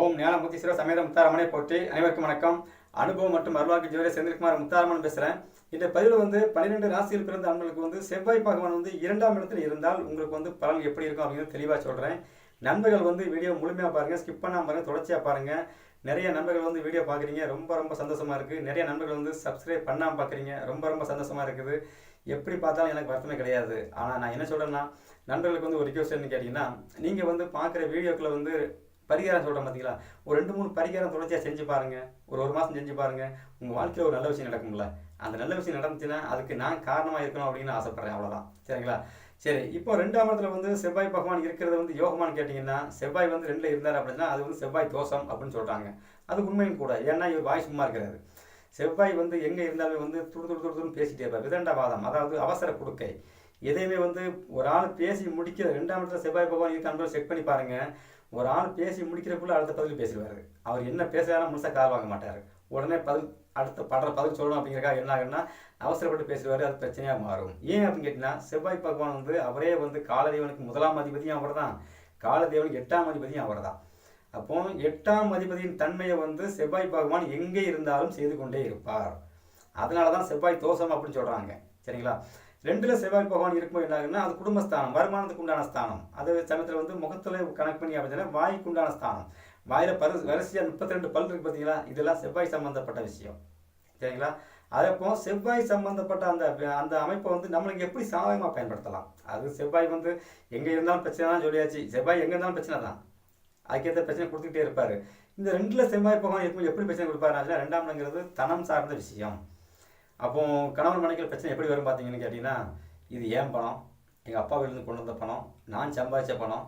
ஓம் ஞானமுத்தீஸ்வர சமேத முத்தாரமனை போற்றி அனைவருக்கும் வணக்கம். அனுபவம் மற்றும் அருள்வாக்கு ஜோதிட செந்தில்குமார் முத்தாரமன் பேசுகிறேன் இந்த பதிவில் வந்து பன்னிரெண்டு ராசியில் பிறந்த ஆண்களுக்கு வந்து செவ்வாய் பகவான் வந்து இரண்டாம் இடத்தில் இருந்தால் உங்களுக்கு வந்து பலன் எப்படி இருக்கும் அப்படிங்கிறது தெளிவாக சொல்கிறேன் நண்பர்கள் வந்து வீடியோ முழுமையாக பாருங்கள் ஸ்கிப் பண்ணாமல் பாருங்கள் தொடர்ச்சியாக பாருங்கள் நிறைய நண்பர்கள் வந்து வீடியோ பார்க்குறீங்க ரொம்ப ரொம்ப சந்தோஷமாக இருக்குது நிறைய நண்பர்கள் வந்து சப்ஸ்கிரைப் பண்ணாமல் பார்க்குறீங்க ரொம்ப ரொம்ப சந்தோஷமாக இருக்குது. எப்படி பார்த்தாலும் எனக்கு வருத்தமே கிடையாது. ஆனால் நான் என்ன சொல்கிறேன்னா நண்பர்களுக்கு வந்து ஒரு ரிக்வஸ்ட் என்ன கேட்டிங்கன்னா நீங்கள் வந்து பார்க்குற வீடியோக்களை வந்து பரிகாரம் சொல்கிறேன் பார்த்தீங்களா ஒரு ரெண்டு மூணு பரிகாரம் தொடர்ச்சியாக செஞ்சு பாருங்கள் ஒரு ஒரு மாதம் செஞ்சு பாருங்கள் உங்கள் வாழ்க்கையில் ஒரு நல்ல விஷயம் நடக்கும்ல. அந்த நல்ல விஷயம் நடந்துச்சுன்னா அதுக்கு நான் காரணமாக இருக்கணும் அப்படின்னு ஆசைப்பட்றேன். அவ்வளோதான் சரிங்களா? சரி இப்போ ரெண்டாம் இடத்துல வந்து செவ்வாய் பகவான் இருக்கிறது வந்து யோகமானு கேட்டிங்கன்னா செவ்வாய் வந்து ரெண்டில் இருந்தார் அப்படின்னா அது வந்து செவ்வாய் தோஷம் அப்படின்னு சொல்கிறாங்க அது உண்மையும் கூட. ஏன்னா இவர் வாய் சும்மா இருக்கிறாரு. செவ்வாய் வந்து எங்கே இருந்தாலும் வந்து துடு துடு துடுன்னு பேசிட்டே இருப்பார். விதண்டவாதம் அதாவது அவசர கொடுக்கை. எதையுமே வந்து ஒரு ஆள் பேசி முடிக்கிற ரெண்டாம் இடத்துல செவ்வாய் பகவான் இருக்கான்னு செக் பண்ணி பாருங்கள் ஒரு ஆள் பேசி முடிக்கிறக்குள்ள அடுத்த பதில் பேசிடுவார். அவர் என்ன பேசுறாலும் முழுசாக கால் வாங்க மாட்டார். உடனே பதில் அடுத்த படுற பதில் சொல்லணும் அப்படிங்கிறக்காக என்ன ஆகுன்னா அவசரப்பட்டு பேசுவார் அது பிரச்சனையாக மாறும். ஏன் அப்படின்னு கேட்டிங்கன்னா செவ்வாய் பகவான் வந்து அவரே வந்து காலதேவனுக்கு முதலாம் அதிபதியும் அவர் தான் காலதேவனுக்கு எட்டாம் அதிபதியும் அவர் தான் அப்போ எட்டாம் அதிபதியின் தன்மையை வந்து செவ்வாய் பகவான் எங்கே இருந்தாலும் செய்து கொண்டே இருப்பார். அதனால தான் செவ்வாய் தோஷம் அப்படின்னு சொல்கிறாங்க சரிங்களா? ரெண்டுல செவ்வாய் பகவான் இருக்கும்போது என்ன அது குடும்பஸ்தானம் வருமானத்துக்கு உண்டான ஸ்தானம். அது சமயத்தில் வந்து முகத்தில் கணக்கு பண்ணி அப்படின்னா வாய்க்கு உண்டான ஸ்தானம். வாயில் பரு வரிசையாக முப்பத்தி ரெண்டு பல் இருக்கு பார்த்தீங்களா இதெல்லாம் செவ்வாய் சம்மந்தப்பட்ட விஷயம். சரிங்களா? அதப்போ செவ்வாய் சம்மந்தப்பட்ட அந்த அந்த அமைப்பை வந்து நம்மளுக்கு எப்படி சாதகமாக பயன்படுத்தலாம்? அது செவ்வாய் வந்து எங்கே இருந்தாலும் பிரச்சனை தான் சொல்லியாச்சு. செவ்வாய் எங்கே இருந்தாலும் பிரச்சனை தான். அதுக்கேற்ற பிரச்சனை கொடுத்துக்கிட்டே இருப்பார். இந்த ரெண்டில் செவ்வாய் பகவான் இருக்கும் எப்படி பிரச்சனை கொடுப்பாரு அதில் ரெண்டாம் தனம் சார்ந்த விஷயம். அப்போ கணவன் மனைக்கிற பிரச்சனை எப்படி வரும் பார்த்தீங்கன்னு கேட்டிங்கன்னா இது ஏன் பணம்? எங்கள் அப்பா வீட்டிலேருந்து கொண்டு வந்த பணம். நான் சம்பாதிச்ச பணம்.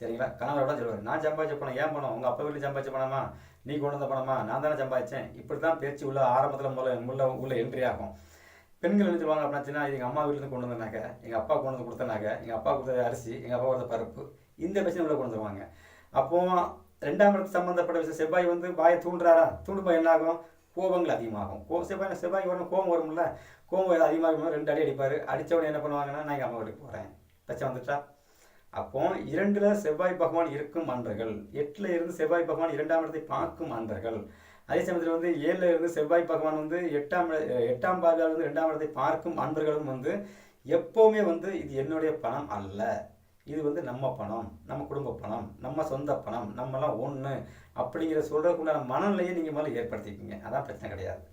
சரிங்களா? கணவரோட சொல்லுவார். நான் சம்பாதிச்ச பணம் ஏன் பணம்? உங்கள் அப்பா வீட்டில் சம்பாதிச்ச பணமா? நீ கொண்டு வந்த பணமா? நான் தானே சம்பாதிச்சேன். இப்படி தான் பேச்சு உள்ள ஆரம்பத்தில் முதல்ல உள்ள உள்ள என்ட்ரி ஆகும். பெண்கள் என்ன சொல்லுவாங்க அப்படின்னா சொன்னால் எங்கள் அம்மா வீட்டிலேருந்து கொண்டு வந்தனாக்க எங்கள் அப்பா கொண்டு வந்து கொடுத்தனாக்க எங்கள் அப்பா கொடுத்த அரிசி எங்கள் அப்பா கொடுத்த பருப்பு இந்த பிரச்சனை உள்ள கொண்டு வருவாங்க அப்போது ரெண்டாம் இடத்து சம்மந்தப்பட்ட விஷயம் செவ்வாய் வந்து வாயை தூண்டுறாரா? தூண்டுப்பா என்ன ஆகும்? கோபங்கள் அதிகமாகும். கோ செவ்வாய் செவ்வாய் வரணும் கோபம் வரும்ல? கோபம் அதிகமாகும் ரெண்டு அடி அடிப்பார். அடித்தவொடனே என்ன பண்ணுவாங்கன்னா நான் எங்கள் அம்மா வீட்டுக்கு போகிறேன் பிரச்சனை வந்துட்டா அப்போ இரண்டில் செவ்வாய் பகவான் இருக்கும் அன்பர்கள். எட்டில் இருந்து செவ்வாய் பகவான் இரண்டாம் இடத்தை பார்க்கும் அன்பர்கள். அதே சமயத்தில் வந்து ஏழில் இருந்து செவ்வாய் பகவான் வந்து எட்டாம் எட்டாம் பார்வையால் வந்து ரெண்டாம் இடத்தை பார்க்கும் அன்பர்களும் வந்து எப்போவுமே வந்து இது என்னுடைய பணம் அல்ல. இது வந்து நம்ம பணம் நம்ம குடும்ப பணம் நம்ம சொந்த பணம் நம்மலாம் ஒன்று அப்படிங்கிற சொல்றதுக்குண்டான மனநிலையை நீங்கள் முதல்ல ஏற்படுத்திக்கிங்க அதான் பிரச்சனை கிடையாது.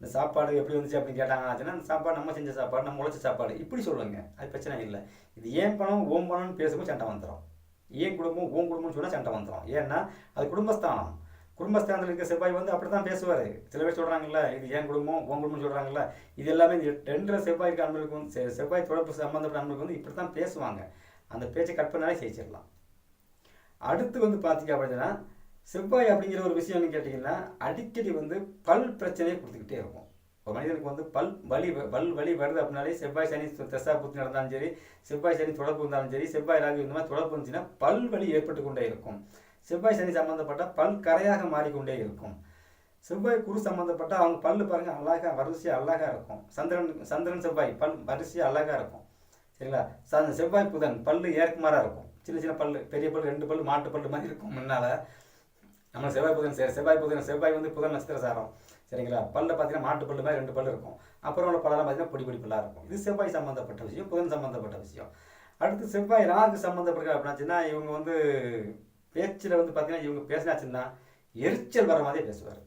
இந்த சாப்பாடு எப்படி வந்துச்சு அப்படின்னு கேட்டாங்கன்னா அந்த சாப்பாடு நம்ம செஞ்ச சாப்பாடு நம்ம உழைச்ச சாப்பாடு இப்படி சொல்லுங்க அது பிரச்சனை இல்லை. இது ஏன் பணம் ஓம் பணம்னு பேசும்போது சண்டை வந்துடும் ஏன் குடும்பம் ஓம் குடும்பம்னு சொன்னால் சண்டை வந்துடும் ஏன்னா அது குடும்பஸ்தானம். குடும்பஸ்தானத்தில் இருக்க செவ்வாய் வந்து அப்படி தான் பேசுவார். சில பேர் சொல்கிறாங்கல்ல இது ஏன் குடும்பம்? உன் குடும்பம்னு சொல்கிறாங்கல்ல இது எல்லாமே இந்த ரெண்டரை செவ்வாய் இருக்க அன்பர்களுக்கு வந்து செ- செவ்வாய் தொடர்பு சம்மந்தப்பட்ட அன்பர்களுக்கு வந்து இப்படி தான் பேசுவாங்க. அந்த பேச்சை கட் பண்ணாலே ஜெயிச்சிடலாம். அடுத்து வந்து பார்த்தீங்க அப்படின்னா செவ்வாய் அப்படிங்கிற ஒரு விஷயம்னு கேட்டிங்கன்னா அடிக்கடி வந்து பல் பிரச்சனையை கொடுத்துக்கிட்டே இருக்கும். ஒரு மனிதனுக்கு வந்து பல் வலி பல் வலி வருது அப்படின்னாலே செவ்வாய் சனி து- தசா புத்தி நடந்தாலும் சரி செவ்வாய் சனி தொடர்பு இருந்தாலும் சரி செவ்வாய் ராகு இந்த மாதிரி தொடர்பு இருந்துச்சுன்னா பல் வலி ஏற்பட்டு கொண்டே இருக்கும். செவ்வாய் சனி சம்பந்தப்பட்ட பல் கரையாக மாறிக்கொண்டே இருக்கும். செவ்வாய் குரு சம்பந்தப்பட்ட அவங்க பல்லு பாருங்கள் அழகாக வரிசையாக அழகாக இருக்கும். சந்திரன் சந்திரன் செவ்வாய் பல் வரிசையாக அழகாக இருக்கும். சரிங்களா? ச- செவ்வாய் புதன் பல்லு ஏற்குமாறா இருக்கும். சின்ன சின்ன பல்லு பெரிய பல்லு ரெண்டு பல்லு மாட்டு பல்லு மாதிரி இருக்கும். முன்னால் நம்ம செவ்வாய் புதன் சரி செவ்வாய் புதன் செவ்வாய் வந்து புதன் நட்சத்திர சாரம். சரிங்களா? பல்ல பார்த்தீங்கன்னா மாட்டு பல்லு மாதிரி ரெண்டு பல்லு இருக்கும். அப்புறம் உள்ள பல்லெல்லாம் பார்த்தீங்கன்னா பொடி பொடி பல்லாக இருக்கும். இது செவ்வாய் சம்பந்தப்பட்ட விஷயம் புதன் சம்பந்தப்பட்ட விஷயம். அடுத்து செவ்வாய் ராகு சம்மந்தப்பட்ட அப்படின்னாச்சுன்னா இவங்க வந்து பேச்சில் வந்து பார்த்தீங்கன்னா இவங்க பேசினாச்சுன்னா எரிச்சல் வர மாதிரி பேசுவார்.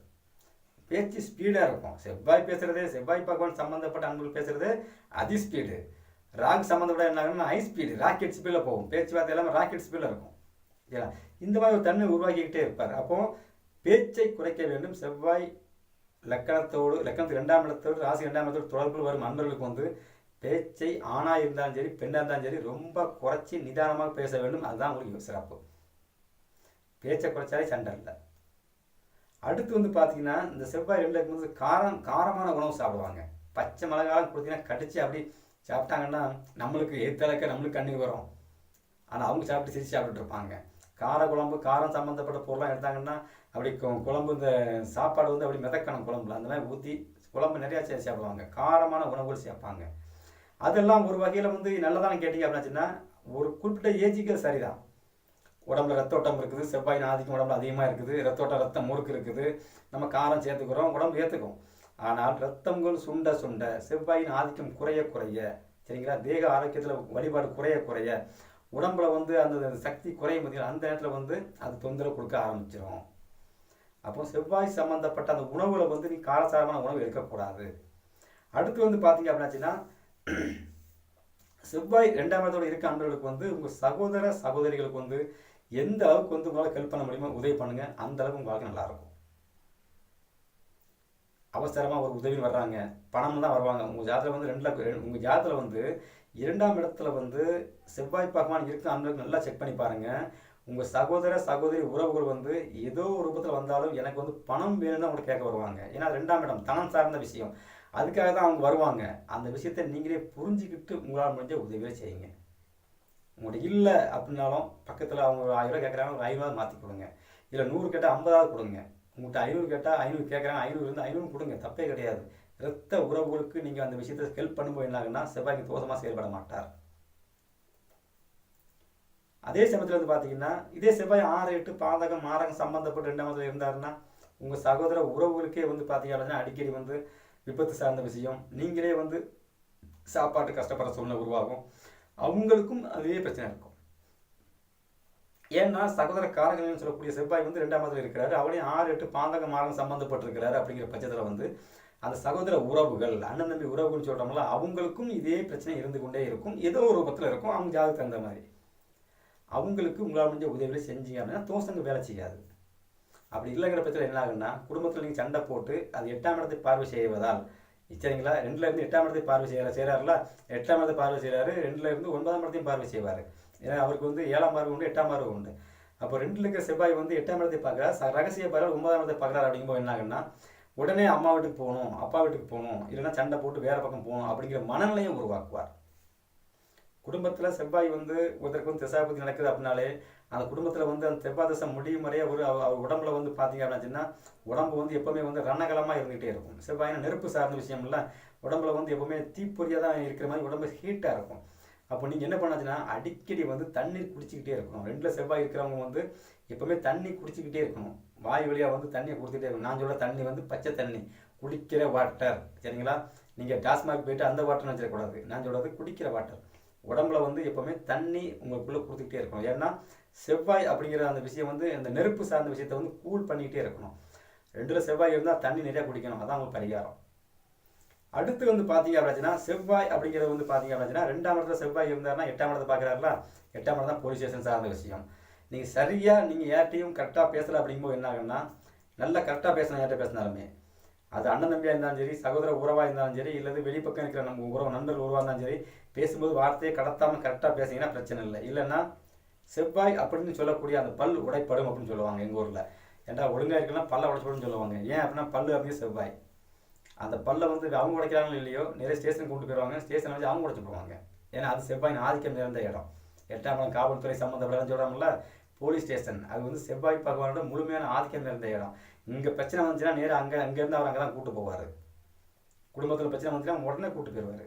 பேச்சு ஸ்பீடாக இருக்கும். செவ்வாய் பேசுறது செவ்வாய் பகவான் சம்மந்தப்பட்ட அன்புகள் பேசுறது அதி ஸ்பீடு ராக் சம்மந்தப்பட்ட என்ன ஹை ஸ்பீடு ராக்கெட் ஸ்பீடில் போகும். பேச்சுவார்த்தை எல்லாமே ராக்கெட் ஸ்பீடில் இருக்கும். சரிங்களா இந்த மாதிரி ஒரு தன்மை உருவாக்கிக்கிட்டே இருப்பார். அப்போ பேச்சை குறைக்க வேண்டும். செவ்வாய் லக்கணத்தோடு லக்கணத்துக்கு ரெண்டாம் இடத்தோடு ராசி ரெண்டாம் இடத்தோடு தொடர்பில் வரும் அன்பர்களுக்கு வந்து பேச்சை ஆணாக இருந்தாலும் சரி பெண்ணாக இருந்தாலும் சரி ரொம்ப குறைச்சி நிதானமாக பேச வேண்டும். அதுதான் உங்களுக்கு சிறப்பு. பேச்சை குறைச்சாலே சண்டை இல்லை. அடுத்து வந்து பார்த்தீங்கன்னா இந்த செவ்வாய் ரெண்டு இருக்கும்போது காரம் காரமான உணவு சாப்பிடுவாங்க. பச்சை மிளகாலாம் கொடுத்தீங்கன்னா கடிச்சு அப்படி சாப்பிட்டாங்கன்னா நம்மளுக்கு எத்தளக்க நம்மளுக்கு கண்ணுக்கு வரும். ஆனால் அவங்க சாப்பிட்டு சிரிச்சு சாப்பிட்டுட்டு இருப்பாங்க. கார குழம்பு காரம் சம்மந்தப்பட்ட பொருளாக எடுத்தாங்கன்னா அப்படி குழம்பு இந்த சாப்பாடு வந்து அப்படி மிதக்கணும் குழம்புல. அந்த மாதிரி ஊற்றி குழம்பு நிறையா சேர்த்து சாப்பிடுவாங்க. காரமான உணவுகள் சேர்ப்பாங்க அதெல்லாம் ஒரு வகையில் வந்து நல்லதானு கேட்டிங்க அப்படின்னாச்சுன்னா ஒரு குறிப்பிட்ட ஏஜுக்கு சரிதான். உடம்புல ரத்த ஓட்டம் இருக்குது செவ்வாயின் ஆதிக்கம் உடம்புல அதிகமாக இருக்குது ரத்த ஓட்டம் ரத்தம் முறுக்கு இருக்குது. நம்ம காரம் சேர்த்துக்கிறோம் உடம்பு ஏற்றுக்கும் ஆனால் ரத்தங்கள் சுண்ட சுண்ட செவ்வாயின் ஆதிக்கம் குறைய குறைய சரிங்களா? தேக ஆரோக்கியத்தில் வழிபாடு குறைய குறைய உடம்புல வந்து அந்த சக்தி குறையும் பார்த்தீங்கன்னா அந்த நேரத்தில் வந்து அது தொந்தரவு கொடுக்க ஆரம்பிச்சிடும் அப்போ செவ்வாய் சம்மந்தப்பட்ட அந்த உணவுகளை வந்து நீ காரசாரமான உணவு எடுக்கக்கூடாது. அடுத்து வந்து பார்த்தீங்க அப்படின்னாச்சுன்னா செவ்வாய் ரெண்டாம் இடத்தோடு இருக்க அன்பர்களுக்கு வந்து உங்கள் சகோதர சகோதரிகளுக்கு வந்து எந்த அளவுக்கு வந்து உங்களால் ஹெல்ப் பண்ண முடியுமோ உதவி பண்ணுங்க. அந்த அளவுக்கு உங்க வாழ்க்கை அவசரமாக ஒரு உதவி வர்றாங்க. பணம் தான் வருவாங்க. உங்கள் ஜாதத்தில் வந்து ரெண்டு உங்கள் ஜாதத்தில் வந்து இரண்டாம் இடத்துல வந்து செவ்வாய் பகவான் இருக்க அன்பர்களுக்கு நல்லா செக் பண்ணி பாருங்க. உங்கள் சகோதர சகோதரி உறவுகள் வந்து ஏதோ ஒரு ரூபத்தில் வந்தாலும் எனக்கு வந்து பணம் வேணும்னு உங்களை கேட்க வருவாங்க. ஏன்னா ரெண்டாம் இடம் தனம் சார்ந்த விஷயம். அதுக்காக தான் அவங்க வருவாங்க. அந்த விஷயத்தை நீங்களே புரிஞ்சுக்கிட்டு உங்களால் முடிஞ்ச உதவியை செய்யுங்க. உங்கள்கிட்ட இல்லை அப்படின்னாலும் பக்கத்தில் அவங்க ஒரு ஆயிரம் கேட்குறாங்க ஒரு ஐநூறு மாற்றி கொடுங்க. இல்லை நூறு கேட்டால் ஐம்பதாவது கொடுங்க. உங்கள்கிட்ட ஐநூறு கேட்டால் ஐநூறு கேட்குறாங்க ஐநூறு இருந்து ஐநூறு கொடுங்க தப்பே கிடையாது. இரத்த உறவுகளுக்கு நீங்கள் அந்த விஷயத்தை ஹெல்ப் பண்ணும்போது என்னாகுன்னா செவ்வாய்க்கு தோஷமாக செயல்பட மாட்டார். அதே சமயத்தில் வந்து பார்த்தீங்கன்னா இதே செவ்வாய் ஆறு எட்டு பாதகம் மாரகம் சம்மந்தப்பட்டு ரெண்டாம் இருந்தாருன்னா உங்கள் சகோதர உறவுகளுக்கே வந்து பார்த்தீங்கன்னா அடிக்கடி வந்து விபத்து சார்ந்த விஷயம். நீங்களே வந்து சாப்பாட்டு கஷ்டப்படுற சூழ்நிலை உருவாகும். அவங்களுக்கும் அதே பிரச்சனை இருக்கும். ஏன்னா சகோதர காரகங்கள்னு சொல்லக்கூடிய செவ்வாய் வந்து ரெண்டாம் இடத்துல இருக்கிறாரு. அவளையும் ஆறு எட்டு பாந்தக மாரகம் சம்மந்தப்பட்டிருக்கிறாரு அப்படிங்கிற பட்சத்தில் வந்து அந்த சகோதர உறவுகள் அண்ணன் தம்பி உறவுகள்னு சொல்கிறோம்ல அவங்களுக்கும் இதே பிரச்சனை இருந்து கொண்டே இருக்கும். ஏதோ ஒரு ரூபத்தில் இருக்கும். அவங்க ஜாதகத்துக்கு தகுந்த மாதிரி. அவங்களுக்கு உங்களால் முடிஞ்ச உதவிகளை செஞ்சீங்க அப்படின்னா தோசங்க வேலை செய்யாது. அப்படி இல்லைங்கிற பட்சத்தில் என்ன ஆகுன்னா குடும்பத்தில் நீங்கள் சண்டை போட்டு அது எட்டாம் இடத்தை பார்வை செய்வதால் சரிங்களா? ரெண்டுல இருந்து எட்டாம் இடத்தை பார்வை செய்யற செய்கிறாருல எட்டாம் இடத்தை பார்வை செய்கிறாரு ரெண்டுல இருந்து ஒன்பதாம் இடத்தையும் பார்வை செய்வார். ஏன்னா அவருக்கு வந்து ஏழாம் பார்வை உண்டு எட்டாம் பார்வை உண்டு. அப்போ ரெண்டுல இருக்க செவ்வாய் வந்து எட்டாம் இடத்தை பார்க்குறாரு ரகசிய பார்வை ஒன்பதாம் இடத்தை பார்க்குறாரு அப்படிங்கும்போது என்ன ஆகுன்னா உடனே அம்மா வீட்டுக்கு போகணும் அப்பா வீட்டுக்கு போகணும் இல்லைன்னா சண்டை போட்டு வேற பக்கம் போகணும் அப்படிங்கிற மனநிலையும் உருவாக்குவார். குடும்பத்தில் செவ்வாய் வந்து உதற்கும் திசாபதி நடக்குது அப்படின்னாலே அந்த குடும்பத்தில் வந்து அந்த செவ்வாய் தசை முடியும் வரைய ஒரு அவர் உடம்புல வந்து பார்த்தீங்க அப்படின்னா உடம்பு வந்து எப்போவுமே வந்து ரணகலமாக இருந்துகிட்டே இருக்கும். செவ்வாயினா நெருப்பு சார்ந்த விஷயம் இல்லை உடம்புல வந்து எப்போவுமே தீப்பொறியாக தான் இருக்கிற மாதிரி உடம்பு ஹீட்டாக இருக்கும். அப்போ நீங்கள் என்ன பண்ணாச்சுன்னா அடிக்கடி வந்து தண்ணீர் குடிச்சிக்கிட்டே இருக்கணும். ரெண்டில் செவ்வாய் இருக்கிறவங்க வந்து எப்போவுமே தண்ணி குடிச்சிக்கிட்டே இருக்கணும். வாய் வழியாக வந்து தண்ணியை குடிச்சிக்கிட்டே இருக்கணும். நான் சொல்கிற தண்ணி வந்து பச்சை தண்ணி. குடிக்கிற வாட்டர் சரிங்களா? நீங்கள் டாஸ்மாக் போயிட்டு அந்த வாட்டர் வச்சிடக்கூடாது. நான் சொல்கிறது குடிக்கிற வாட்டர் உடம்புல வந்து எப்பவுமே தண்ணி உங்களுக்குள்ளே கொடுத்துக்கிட்டே இருக்கணும். ஏன்னா செவ்வாய் அப்படிங்கிற அந்த விஷயம் வந்து அந்த நெருப்பு சார்ந்த விஷயத்தை வந்து கூல் பண்ணிக்கிட்டே இருக்கணும். ரெண்டுல செவ்வாய் இருந்தால் தண்ணி நிறையா குடிக்கணும். அதான் உங்களுக்கு பரிகாரம். அடுத்து வந்து பார்த்தீங்க அப்படின்னா செவ்வாய் அப்படிங்கிறது வந்து பார்த்தீங்க அப்படின்னா ரெண்டாம் இடத்துல செவ்வாய் இருந்தாருன்னா எட்டாம் இடத்தை பார்க்குறாருல? எட்டாம் இடம் தான் போலீஸ் ஸ்டேஷன் சார்ந்த விஷயம். நீங்கள் சரியாக நீங்கள் யார்ட்டையும் கரெக்டாக பேசலை அப்படிங்கும்போது என்ன ஆகுன்னா நல்லா கரெக்டாக பேசணும் யார்கிட்ட பேசினாலுமே அது அண்ணன் தம்பியாக இருந்தாலும் சரி சகோதர உறவாக இருந்தாலும் சரி இல்லது வெளிப்பக்கம் இருக்கிற நம்ம உறவு நண்பர்கள் உறவாக இருந்தாலும் சரி பேசும்போது வார்த்தையை கடத்தாமல் கரெக்டாக பேசிங்கன்னா பிரச்சனை இல்லை. இல்லைன்னா செவ்வாய் அப்படின்னு சொல்லக்கூடிய அந்த பல் உடைப்படும் அப்படின்னு சொல்லுவாங்க எங்கள் ஊரில். ஏன்டா ஒழுங்காக இருக்குன்னா பல்ல உடைச்சப்படும்னு சொல்லுவாங்க. ஏன் அப்படின்னா பல்லு அப்படின்னு செவ்வாய். அந்த பல்லை வந்து அவங்க உடைக்கிறாங்களோ இல்லையோ நிறைய ஸ்டேஷன் கொண்டு போயிடுவாங்க ஸ்டேஷன் வச்சு அவங்க உடைச்சு போடுவாங்க ஏன்னா அது செவ்வாயின் ஆதிக்கம் நிறைந்த இடம். எட்டாம் இடம் காவல்துறை சம்மந்தப்பட்ட சொல்கிறாங்கல்ல போலீஸ் ஸ்டேஷன் அது வந்து செவ்வாய் பகவானோட முழுமையான ஆதிக்கம் நிறைந்த இடம். இங்கே பிரச்சனை வந்துச்சுன்னா நேராக அங்கே அங்கேருந்து அவர் அங்கே தான் கூட்டு போவார். குடும்பத்தில் பிரச்சனை வந்துச்சுன்னா உடனே கூட்டு போயிடுவார்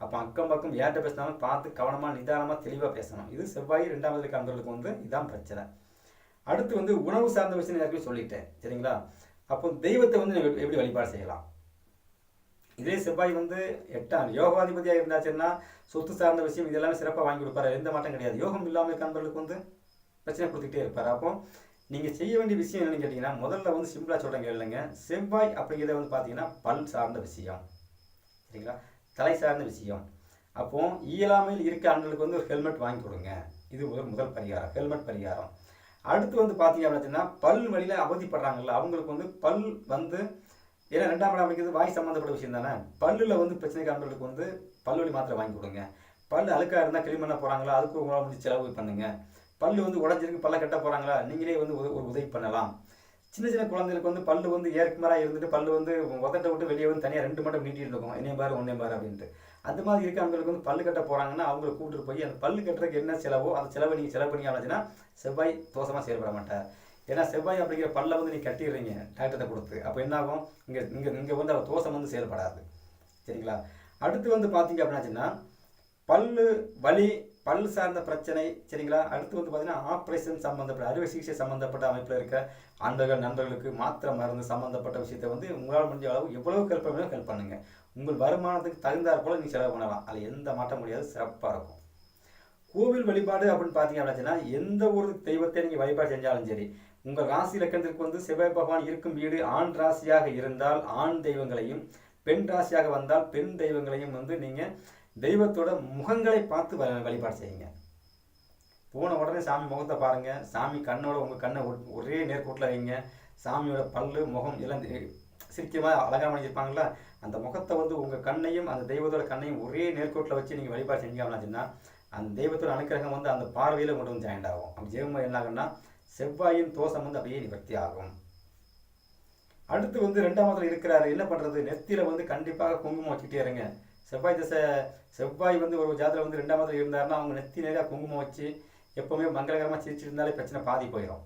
அப்போ அக்கம் பக்கம் யார்கிட்ட பேசினாலும் பார்த்து கவனமாக நிதானமாக தெளிவாக பேசணும். இது செவ்வாய் ரெண்டாவது கலந்தவர்களுக்கு வந்து இதுதான் பிரச்சனை. அடுத்து வந்து உணவு சார்ந்த விஷயம் ஏற்கனவே சொல்லிட்டேன். சரிங்களா? அப்போ தெய்வத்தை வந்து எப்படி வழிபாடு செய்யலாம்? இதே செவ்வாய் வந்து எட்டாம் யோகாதிபதியாக இருந்தாச்சுன்னா சொத்து சார்ந்த விஷயம் இதெல்லாம் சிறப்பாக வாங்கி கொடுப்பாரு. எந்த மாட்டம் கிடையாது. யோகம் இல்லாமல் காண்பர்களுக்கு வந்து பிரச்சனை கொடுத்துக்கிட்டே இருப்பார். அப்போ நீங்கள் செய்ய வேண்டிய விஷயம் என்னன்னு கேட்டிங்கன்னா முதல்ல வந்து சிம்பிளாக சொல்கிறேங்க இல்லைங்க செவ்வாய் அப்படிங்கிறத வந்து பார்த்தீங்கன்னா பல் சார்ந்த விஷயம். சரிங்களா? தலை சார்ந்த விஷயம். அப்போ இயலாமையில் இருக்க அண்ணனுக்கு வந்து ஒரு ஹெல்மெட் வாங்கி கொடுங்க. இது முதல் முதல் பரிகாரம். ஹெல்மெட் பரிகாரம். அடுத்து வந்து பார்த்தீங்க அப்படின்னா பல் வழியில் அவதிப்படுறாங்கல்ல அவங்களுக்கு வந்து பல் வந்து ஏன்னா ரெண்டாம் இடம் அமைக்கிறது வாய் சம்மந்தப்பட்ட விஷயம் தானே? பல்லில் வந்து பிரச்சனை காரணங்களுக்கு வந்து பல்வழி மாத்திரை வாங்கி கொடுங்க. பல் அழுக்காக இருந்தால் கிளீன் பண்ண போகிறாங்களா அதுக்கு உங்களால் முடிஞ்ச செலவு பண்ணுங்கள் பல்லு வந்து உடஞ்சிருக்கு பல்ல கட்ட போகிறாங்களா நீங்களே வந்து உத- ஒரு உதவி பண்ணலாம். சின்ன சின்ன குழந்தைகளுக்கு வந்து பல்லு வந்து ஏற்குமாராக இருந்துட்டு பல்லு வந்து உதட்ட விட்டு வெளியே வந்து தனியாக ரெண்டு மட்டும் நீட்டிட்டு இருக்கும். என்னையும் பாரு ஒன்னே பாரு அப்படின்ட்டு. அந்த மாதிரி இருக்க அவங்களுக்கு வந்து பல்லு கட்ட போகிறாங்கன்னா அவங்களை கூப்பிட்டு போய் அந்த பல்லு கட்டுறதுக்கு என்ன செலவோ அந்த செலவை நீங்கள் செலவு பண்ணி ஆச்சுன்னா செவ்வாய் தோசமாக செயல்பட மாட்டார். ஏன்னா செவ்வாய் அப்படிங்கிற பல்லை வந்து நீங்கள் கட்டிடுறீங்க டாக்டர்கிட்ட கொடுத்து. அப்போ என்ன ஆகும்? இங்கே இங்கே இங்கே வந்து அவர் தோசம் வந்து செயல்படாது. சரிங்களா? அடுத்து வந்து பார்த்தீங்க அப்படின்னாச்சுன்னா பல்லு வலி பல் சார்ந்த பிரச்சனை சரிங்களா? அடுத்து வந்து பார்த்தீங்கன்னா ஆப்ரேஷன் சம்மந்தப்பட்ட அறுவை சிகிச்சை சம்மந்தப்பட்ட அமைப்பில் இருக்க அன்பர்கள் நண்பர்களுக்கு மாத்திரை மருந்து சம்மந்தப்பட்ட விஷயத்தை வந்து உங்களால் முடிஞ்ச அளவு எவ்வளவு ஹெல்ப் பண்ணணும் ஹெல்ப் பண்ணுங்க. உங்கள் வருமானத்துக்கு தகுந்தாற் போல நீங்கள் செலவு பண்ணலாம். அதில் எந்த மாற்றம் முடியாது சிறப்பாக இருக்கும். கோவில் வழிபாடு அப்படின்னு பார்த்தீங்க அப்படின்னா எந்த ஒரு தெய்வத்தை நீங்கள் வழிபாடு செஞ்சாலும் சரி உங்கள் ராசி லக்கணத்திற்கு வந்து செவ்வாய் பகவான் இருக்கும் வீடு ஆண் ராசியாக இருந்தால் ஆண் தெய்வங்களையும் பெண் ராசியாக வந்தால் பெண் தெய்வங்களையும் வந்து நீங்கள் தெய்வத்தோட முகங்களை பார்த்து வழிபாடு செய்யுங்க. போன உடனே சாமி முகத்தை பாருங்க. சாமி கண்ணோட உங்கள் கண்ணை ஒரே நேர்கூட்டில் வைங்க. சாமியோட பல்லு முகம் எல்லாம் சிரிக்கமாக அழகாக பண்ணியிருப்பாங்களா அந்த முகத்தை வந்து உங்கள் கண்ணையும் அந்த தெய்வத்தோட கண்ணையும் ஒரே நேர்கோட்டில் வச்சு நீங்கள் வழிபாடு செஞ்சீங்கன்னா அந்த தெய்வத்தோட அனுக்கிரகம் வந்து அந்த பார்வையில் கொண்டு வந்து ஜாயிண்ட் ஆகும். அப்படி செய்யும்போது என்ன ஆகும்னா செவ்வாயின் தோஷம் வந்து அப்படியே நிவர்த்தி ஆகும். அடுத்து வந்து ரெண்டாம் மாதத்தில் இருக்கிறாரு. என்ன பண்றது? நெத்தியில வந்து கண்டிப்பாக குங்குமம் வச்சுக்கிட்டே இருங்க. செவ்வாய் திசை செவ்வாய் வந்து ஒரு ஜாதகம் வந்து ரெண்டாம் இடத்துல இருந்தாருன்னா அவங்க நெத்தி நிறையா குங்குமம் வச்சு எப்போவுமே மங்களகரமாக சிரிச்சிருந்தாலே இருந்தாலே பிரச்சனை பாதி போயிடும்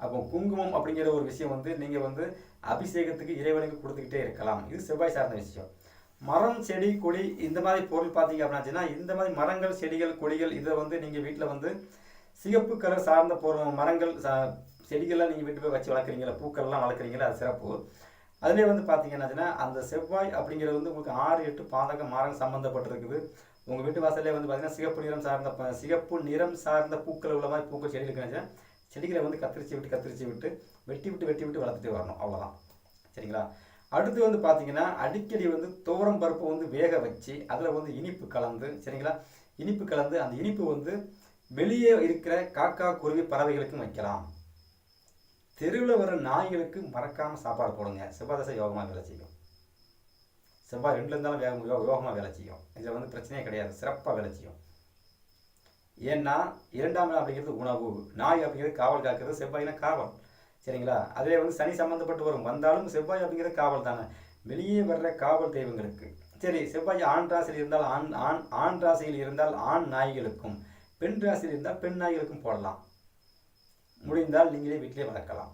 அப்போ குங்குமம் அப்படிங்கிற ஒரு விஷயம் வந்து நீங்கள் வந்து அபிஷேகத்துக்கு இறைவனுக்கு கொடுத்துக்கிட்டே இருக்கலாம். இது செவ்வாய் சார்ந்த விஷயம். மரம் செடி கொடி இந்த மாதிரி பொருள் பார்த்தீங்க அப்படின்னா இந்த மாதிரி மரங்கள் செடிகள் கொடிகள் இதை வந்து நீங்கள் வீட்டில் வந்து சிகப்பு கலர் சார்ந்த பொருள் மரங்கள் சா- செடிகள்லாம் நீங்கள் வீட்டு போய் வச்சு வளர்க்குறீங்களா பூக்கள்லாம் வளர்க்குறீங்களா அது சிறப்பு. அதுலேயே வந்து பார்த்தீங்கன்னா அந்த செவ்வாய் அப்படிங்கிறது வந்து உங்களுக்கு ஆறு எட்டு பாதக மரம் சம்மந்தப்பட்டிருக்குது உங்கள் வீட்டு வாசல்லே வந்து பார்த்தீங்கன்னா சிகப்பு நிறம் சார்ந்த சிகப்பு நிறம் சார்ந்த பூக்கள் உள்ள மாதிரி பூக்கள் செடி இருக்குன்னு செடிகளை வந்து கத்திரிச்சு விட்டு கத்திரிச்சு விட்டு வெட்டி விட்டு வெட்டி விட்டு வளர்த்துட்டு வரணும். அவ்வளோதான் சரிங்களா? அடுத்து வந்து பார்த்தீங்கன்னா அடிக்கடி வந்து துவரம் பருப்பை வந்து வேக வச்சு அதில் வந்து இனிப்பு கலந்து சரிங்களா? இனிப்பு கலந்து அந்த இனிப்பு வந்து வெளியே இருக்கிற காக்கா குருவி பறவைகளுக்கும் வைக்கலாம். தெருவில் வர நாய்களுக்கு மறக்காமல் சாப்பாடு போடுங்க. செவ்வாய் தசை யோகமாக வேலை செய்யும். செவ்வாய் ரெண்டுல இருந்தாலும் வேகம் யோகமாக வேலை செய்யும். இதில் வந்து பிரச்சனையே கிடையாது. சிறப்பாக வேலை செய்யும். ஏன்னா இரண்டாம் நாள் அப்படிங்கிறது உணவு. நாய் அப்படிங்கிறது காவல் காக்கிறது செவ்வாய்னா காவல். சரிங்களா? அதிலே வந்து சனி சம்மந்தப்பட்டு வரும். வந்தாலும் செவ்வாய் அப்படிங்கிறது காவல் தானே. வெளியே வர்ற காவல் தெய்வங்களுக்கு. சரி செவ்வாய் ஆண் ராசியில் இருந்தால் ஆண் ஆண் ஆண் ராசியில் இருந்தால் ஆண் நாய்களுக்கும் பெண் ராசியில் இருந்தால் பெண் நாய்களுக்கும் போடலாம். முடிந்தால் நீங்களே வீட்டிலே வளர்க்கலாம்.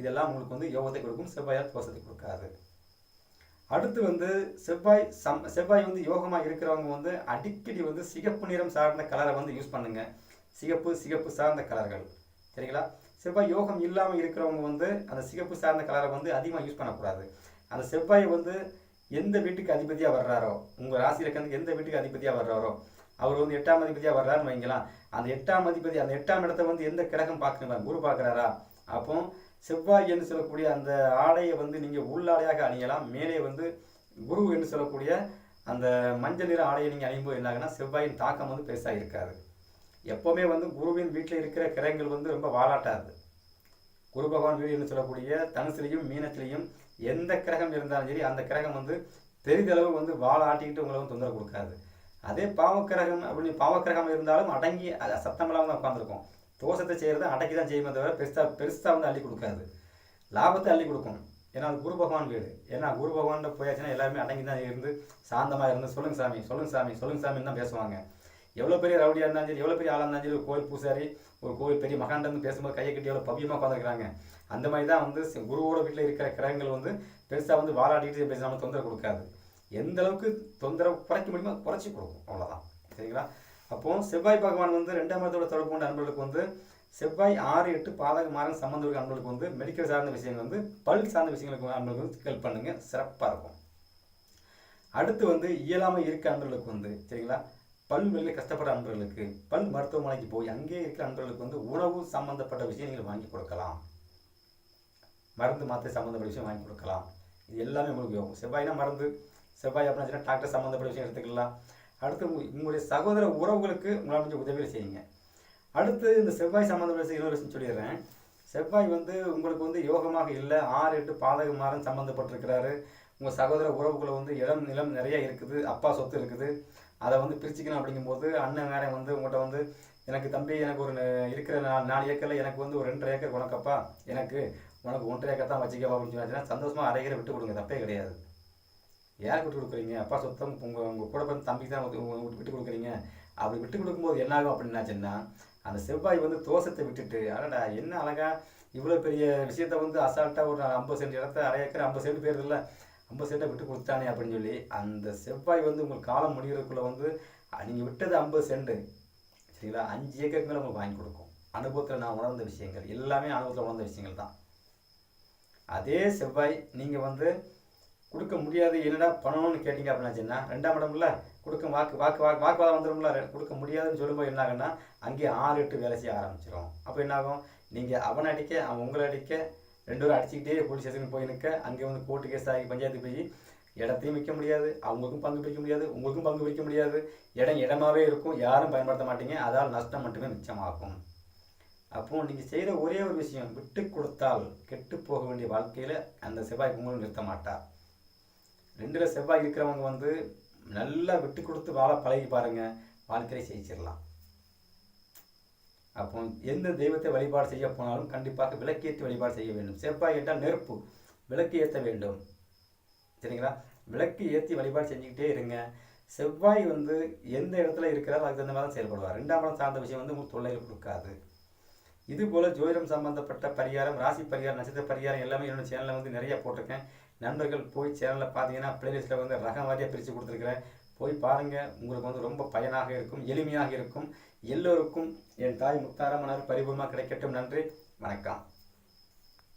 இதெல்லாம் உங்களுக்கு வந்து யோகத்தை கொடுக்கும் செவ்வாயால் தோஷத்தை கொடுக்காது. அடுத்து வந்து செவ்வாய் சம் செவ்வாய் வந்து யோகமாக இருக்கிறவங்க வந்து அடிக்கடி வந்து சிகப்பு நிறம் சார்ந்த கலரை வந்து யூஸ் பண்ணுங்க. சிகப்பு சிகப்பு சார்ந்த கலர்கள் சரிங்களா? செவ்வாய் யோகம் இல்லாமல் இருக்கிறவங்க வந்து அந்த சிகப்பு சார்ந்த கலரை வந்து அதிகமாக யூஸ் பண்ணக்கூடாது. அந்த செவ்வாய் வந்து எந்த வீட்டுக்கு அதிபதியாக வர்றாரோ உங்கள் ராசி இலக்கணத்துக்கு எந்த வீட்டுக்கு அதிபதியாக வர்றாரோ அவர் வந்து எட்டாம் அதிபதியாக வர்றாருன்னு வைங்களேன். அந்த எட்டாம் அதிபதி அந்த எட்டாம் இடத்தை வந்து எந்த கிரகம் பார்க்குறாங்க குரு பார்க்குறாரா? அப்போ செவ்வாய் என்று சொல்லக்கூடிய அந்த ஆடையை வந்து நீங்கள் உள்ளாடையாக அணியலாம். மேலே வந்து குரு என்று சொல்லக்கூடிய அந்த மஞ்சள் நிற ஆடையை நீங்கள் அணியும்போது என்ன செவ்வாயின் தாக்கம் வந்து பெருசாக இருக்காது. எப்போவுமே வந்து குருவின் வீட்டில் இருக்கிற கிரகங்கள் வந்து ரொம்ப வாலாட்டாது. குரு பகவான் வீடு என்று சொல்லக்கூடிய தனுசுலையும் மீனத்திலையும் எந்த கிரகம் இருந்தாலும் சரி அந்த கிரகம் வந்து பெரிதளவு வந்து வாழ ஆட்டிக்கிட்டு உங்களை வந்து தொந்தரவு கொடுக்காது. அதே பாவக்கிரகம் அப்படின்னு பாவக்கிரகம் இருந்தாலும் அடங்கி அது சத்தம் இல்லாமல் தான் உட்காந்துருக்கும் தோஷத்தை செய்கிறது அடக்கி தான் செய்யுமே தவிர பெருசாக பெருசாக வந்து அள்ளி கொடுக்காது. லாபத்தை அள்ளி கொடுக்கும். ஏன்னா அது குரு பகவான் வீடு. ஏன்னா குரு பகவான் போயாச்சுன்னா எல்லாருமே அடங்கி தான் இருந்து சாந்தமாக இருந்து சொல்லுங்க சாமி சொல்லுங்க சாமி சொல்லுங்க சாமின்னு தான் பேசுவாங்க. எவ்வளோ பெரிய ரவுடியாக இருந்தாலும் சரி எவ்வளோ பெரிய ஆளாக இருந்தாலும் சரி ஒரு கோயில் பூசாரி ஒரு கோயில் பெரிய மகாண்டன்னு பேசும்போது கையை கட்டி எவ்வளோ பவியமாக உட்காந்துருக்காங்க அந்த மாதிரி தான் வந்து குருவோட வீட்டில் இருக்கிற கிரகங்கள் வந்து பெருசாக வந்து வாராடிட்டு பேசாமல் தொந்தரவு கொடுக்காது. எந்த அளவுக்கு தொந்தரவு குறைக்க முடியுமோ குறைச்சி கொடுக்கும். அவ்வளோதான் சரிங்களா? அப்போ செவ்வாய் பகவான் வந்து ரெண்டாம் இடத்தோட தொடர்பு கொண்ட அன்பர்களுக்கு வந்து செவ்வாய் ஆறு எட்டு பாதக மாறன் சம்மந்த இருக்க அன்பர்களுக்கு வந்து மெடிக்கல் சார்ந்த விஷயங்கள் வந்து பல் சார்ந்த விஷயங்களுக்கு அன்பர்களுக்கு வந்து ஹெல்ப் பண்ணுங்க. சிறப்பாக இருக்கும். அடுத்து வந்து இயலாமை இருக்க அன்பர்களுக்கு வந்து சரிங்களா? பல் வெளியில் கஷ்டப்படுற அன்பர்களுக்கு பல் மருத்துவமனைக்கு போய் அங்கேயே இருக்கிற அன்பர்களுக்கு வந்து உணவு சம்மந்தப்பட்ட விஷயங்கள் வாங்கி கொடுக்கலாம். மருந்து மாத்திரை சம்மந்தப்பட்ட விஷயம் வாங்கி கொடுக்கலாம். இது எல்லாமே உங்களுக்கு யோகம். செவ்வாய்னா மருந்து செவ்வாய் அப்படின்னா டாக்டர் சம்மந்தப்பட்ட விஷயம் எடுத்துக்கலாம். அடுத்து உங்களுடைய சகோதர உறவுகளுக்கு உங்களால் முடிஞ்ச உதவிகள் செய்யுங்க. அடுத்து இந்த செவ்வாய் சம்மந்தப்பட்ட இன்னொரு விஷயம் சொல்லிடுறேன். செவ்வாய் வந்து உங்களுக்கு வந்து யோகமாக இல்லை. ஆறு எட்டு பாதக மாறும் சம்மந்தப்பட்டிருக்கிறாரு உங்கள் சகோதர உறவுகளை வந்து இடம் நிலம் நிறைய இருக்குது. அப்பா சொத்து இருக்குது. அதை வந்து பிரிச்சுக்கணும் அப்படிங்கும்போது அண்ணன் வேற வந்து உங்கள்கிட்ட வந்து எனக்கு தம்பி எனக்கு ஒரு இருக்கிற நாலு ஏக்கரில் எனக்கு வந்து ஒரு ரெண்டரை ஏக்கர் உனக்கப்பா எனக்கு உனக்கு ஒன்றரை ஏக்கர் தான் வச்சுக்கவா அப்படின்னு சொல்லி சந்தோஷமாக அரைக்கிற விட்டு கொடுங்க. தப்பே கிடையாது. யாருக்கு விட்டு கொடுக்குறீங்க? அப்பா சொத்தம் உங்கள் உங்கள் கூட பிறந்த தம்பிக்கு தான் விட்டு கொடுக்குறீங்க. அப்படி விட்டு கொடுக்கும்போது என்ன ஆகும் அப்படின்னாச்சுன்னா அந்த செவ்வாய் வந்து தோஷத்தை விட்டுட்டு அடடா என்ன அழகா இவ்வளோ பெரிய விஷயத்த வந்து அசால்ட்டாக ஒரு ஐம்பது சென்ட் இடத்த அரை ஏக்கர் ஐம்பது சென்ட் பேர் இல்லை ஐம்பது சென்ட்டை விட்டு கொடுத்தானே அப்படின்னு சொல்லி அந்த செவ்வாய் வந்து உங்களுக்கு காலம் முடிகிறதுக்குள்ளே வந்து நீங்கள் விட்டது ஐம்பது சென்ட் சரிங்களா? அஞ்சு ஏக்கருக்கு மேலே உங்களுக்கு வாங்கி கொடுக்கும். அனுபவத்தில் நான் உணர்ந்த விஷயங்கள் எல்லாமே அனுபவத்தில் உணர்ந்த விஷயங்கள் தான். அதே செவ்வாய் நீங்கள் வந்து கொடுக்க முடியாது என்னடா பண்ணணும்னு கேட்டிங்க அப்படின்னாச்சுன்னா ரெண்டாம் இடம்ல கொடுக்க வாக்கு வாக்கு வாக்கு வாக்குவாதம் வந்துடும்ல ரெ- கொடுக்க முடியாதுன்னு சொல்லும்போது என்ன ஆகுன்னா அங்கேயே ஆறு எட்டு வேலை செய்ய ஆரம்பிச்சிடும் அப்போ என்னாகும் நீங்கள் அவனை அடிக்க அவன் உங்களை அடிக்க ரெண்டு பேரும் அடிச்சுக்கிட்டே போலீஸ் ஸ்டேஷனுக்கு போய் நிற்க அங்கே வந்து கோர்ட்டு கேஸ் ஆகி பஞ்சாயத்து போய் இடத்தையும் விற்க முடியாது அவங்களுக்கும் பங்கு பிரிக்க முடியாது உங்களுக்கும் பங்கு பிரிக்க முடியாது. இடம் இடமாவே இருக்கும் யாரும் பயன்படுத்த மாட்டீங்க அதால் நஷ்டம் மட்டுமே மிச்சமாகும். அப்போ நீங்கள் செய்கிற ஒரே ஒரு விஷயம் விட்டு கொடுத்தால் கெட்டு போக வேண்டிய வாழ்க்கையில் அந்த செவ்வாய் உங்களும் நிறுத்த மாட்டார். ரெண்டில் செவ்வாய் இருக்கிறவங்க வந்து நல்லா விட்டு கொடுத்து வாழ பழகி பாருங்கள் வாழ்க்கையை ஜெயிச்சிடலாம் அப்போ எந்த தெய்வத்தை வழிபாடு செய்ய போனாலும் கண்டிப்பாக விளக்கேற்றி வழிபாடு செய்ய வேண்டும். செவ்வாய் என்றால் நெருப்பு. விளக்கு ஏற்ற வேண்டும். சரிங்களா? விளக்கு ஏற்றி வழிபாடு செஞ்சுக்கிட்டே இருங்க. செவ்வாய் வந்து எந்த இடத்துல இருக்கிறாரோ அதுக்கு தகுந்த மாதிரி தான் செயல்படுவார். ரெண்டாம் இடம் சார்ந்த விஷயம் வந்து உங்களுக்கு தொல்லையில் கொடுக்காது. இதுபோல் ஜோதிடம் சம்பந்தப்பட்ட பரிகாரம் ராசி பரிகாரம் நட்சத்திர பரிகாரம் எல்லாமே என்னோட சேனலில் வந்து நிறைய போட்டிருக்கேன். நண்பர்கள் போய் சேனலில் பார்த்தீங்கன்னா பிளேலிஸ்ட்டில் வந்து ரகம் வாரியாக பிரித்து கொடுத்துருக்குறேன். போய் பாருங்கள் உங்களுக்கு வந்து ரொம்ப பயனாக இருக்கும் எளிமையாக இருக்கும். எல்லோருக்கும் என் தாய் முத்தாரமனர் பரிபூர்ணமாக கிடைக்கட்டும். நன்றி. வணக்கம்.